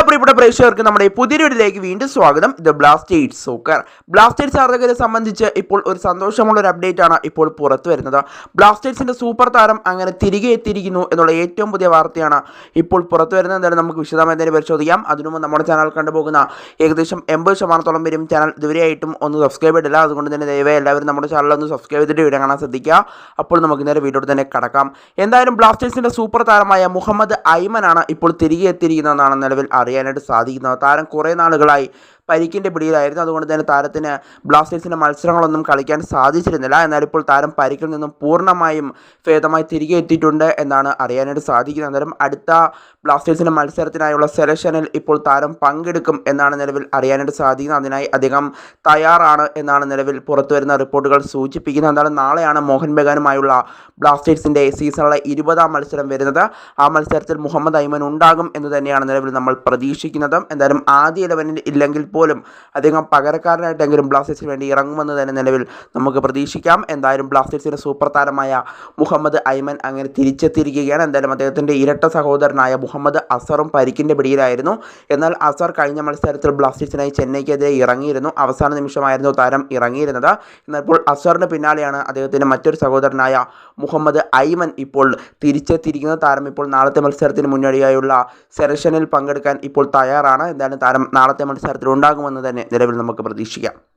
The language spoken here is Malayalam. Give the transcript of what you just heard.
എല്ലാ പ്രിയപ്പെട്ട പ്രേക്ഷകർക്കും നമ്മുടെ ഈ പുതിയൊരു വീഡിയോയിലേക്ക് വീണ്ടും സ്വാഗതം. ഇത് ബ്ലാസ്റ്റേഴ്സ് സോക്കർ ബ്ലാസ്റ്റേഴ്സ് ആരാധകരെ സംബന്ധിച്ച് ഇപ്പോൾ ഒരു സന്തോഷമുള്ള ഒരു അപ്ഡേറ്റ് ആണ് ഇപ്പോൾ പുറത്തു വരുന്നത്. ബ്ലാസ്റ്റേഴ്സിന്റെ സൂപ്പർ താരം അങ്ങനെ തിരികെ എത്തിയിരിക്കുന്നു എന്നുള്ള ഏറ്റവും പുതിയ വാർത്തയാണ് ഇപ്പോൾ പുറത്തു വരുന്നത്. എന്തായാലും നമുക്ക് വിശദമായി തന്നെ പരിശോധിക്കാം. അതിനു മുമ്പ് നമ്മുടെ ചാനൽ കണ്ടുപോകുന്ന ഏകദേശം എൺപത് ശതമാനത്തോളം പേരും ചാനൽ ഇതുവരെയായിട്ടും ഒന്ന് സബ്സ്ക്രൈബ് ചെയ്തില്ല അതുകൊണ്ട് തന്നെ ദയവായി എല്ലാവരും നമ്മുടെ ചാനൽ ഒന്ന് സബ്സ്ക്രൈബ് ചെയ്തിട്ട് വീഡിയോ കാണാൻ ശ്രദ്ധിക്കുക. അപ്പോൾ നമുക്ക് നേരെ വീഡിയോ തന്നെ കടക്കാം. എന്തായാലും ബ്ലാസ്റ്റേഴ്സിന്റെ സൂപ്പർ താരമായ മുഹമ്മദ് ഐമനാണ് ഇപ്പോൾ തിരികെ എത്തിയിരിക്കുന്നതെന്നാണ് നിലവിൽ അറിയാനായിട്ട് സാധിക്കുന്നത് താരം കുറേ നാളുകളായി പരിക്കിന്റെ പിടിയിലായിരുന്നു. അതുകൊണ്ട് തന്നെ താരത്തിന് ബ്ലാസ്റ്റേഴ്സിന്റെ മത്സരങ്ങളൊന്നും കളിക്കാൻ സാധിച്ചിരുന്നില്ല. എന്നാൽ ഇപ്പോൾ താരം പരിക്കിൽ നിന്നും പൂർണമായും ഭേദമായി തിരികെ എത്തിയിട്ടുണ്ട് എന്നാണ് അറിയാനായിട്ട് സാധിക്കുന്നത്. അന്നേരം അടുത്ത ബ്ലാസ്റ്റേഴ്സിന്റെ മത്സരത്തിനായുള്ള സെലക്ഷനിൽ ഇപ്പോൾ താരം പങ്കെടുക്കും എന്നാണ് നിലവിൽ അറിയാനായിട്ട് സാധിക്കുന്നത്. അതിനായി അദ്ദേഹം തയ്യാറാണ് എന്നാണ് നിലവിൽ പുറത്തു വരുന്ന റിപ്പോർട്ടുകൾ സൂചിപ്പിക്കുന്നത്. എന്നാലും നാളെയാണ് മോഹൻ ബഗാനുമായുള്ള ബ്ലാസ്റ്റേഴ്സിന്റെ സീസണിലെ ഇരുപതാം മത്സരം വരുന്നത്. ആ മത്സരത്തിൽ മുഹമ്മദ് ഐമൻ ഉണ്ടാകും എന്ന് തന്നെയാണ് നിലവിൽ നമ്മൾ പ്രതീക്ഷിക്കുന്നത്. എന്തായാലും ആദ്യ ഇലവനിൽ ഇല്ലെങ്കിൽ പോലും അദ്ദേഹം പകരക്കാരനായിട്ടെങ്കിലും ബ്ലാസ്റ്റേഴ്സിന് വേണ്ടി ഇറങ്ങുമെന്ന് തന്നെ നിലവിൽ നമുക്ക് പ്രതീക്ഷിക്കാം. എന്തായാലും ബ്ലാസ്റ്റേഴ്സിന്റെ സൂപ്പർ താരമായ മുഹമ്മദ് ഐമൻ അങ്ങനെ തിരിച്ചെത്തിയിരിക്കുകയാണ്. എന്തായാലും അദ്ദേഹത്തിന്റെ ഇരട്ട സഹോദരനായ മുഹമ്മദ് അസറും പരിക്കിന്റെ പിടിയിലായിരുന്നു. എന്നാൽ അസർ കഴിഞ്ഞ മത്സരത്തിൽ ബ്ലാസ്റ്റേഴ്സിനായി ചെന്നൈക്കെതിരെ ഇറങ്ങിയിരുന്നു. അവസാന നിമിഷമായിരുന്നു താരം ഇറങ്ങിയിരുന്നത്. എന്നാൽ ഇപ്പോൾ അസറിന് പിന്നാലെയാണ് അദ്ദേഹത്തിന്റെ മറ്റൊരു സഹോദരനായ മുഹമ്മദ് ഐമൻ ഇപ്പോൾ തിരിച്ചെത്തിയിരിക്കുന്നത്. താരം ഇപ്പോൾ നാളത്തെ മത്സരത്തിന് മുന്നോടിയായുള്ള സെലക്ഷനിൽ പങ്കെടുക്കാൻ ഇപ്പോൾ തയ്യാറാണ്. എന്തായാലും താരം നാളത്തെ മത്സരത്തിൽ ഉണ്ടാകുമെന്ന് തന്നെ നിലവിൽ നമുക്ക് പ്രതീക്ഷിക്കാം.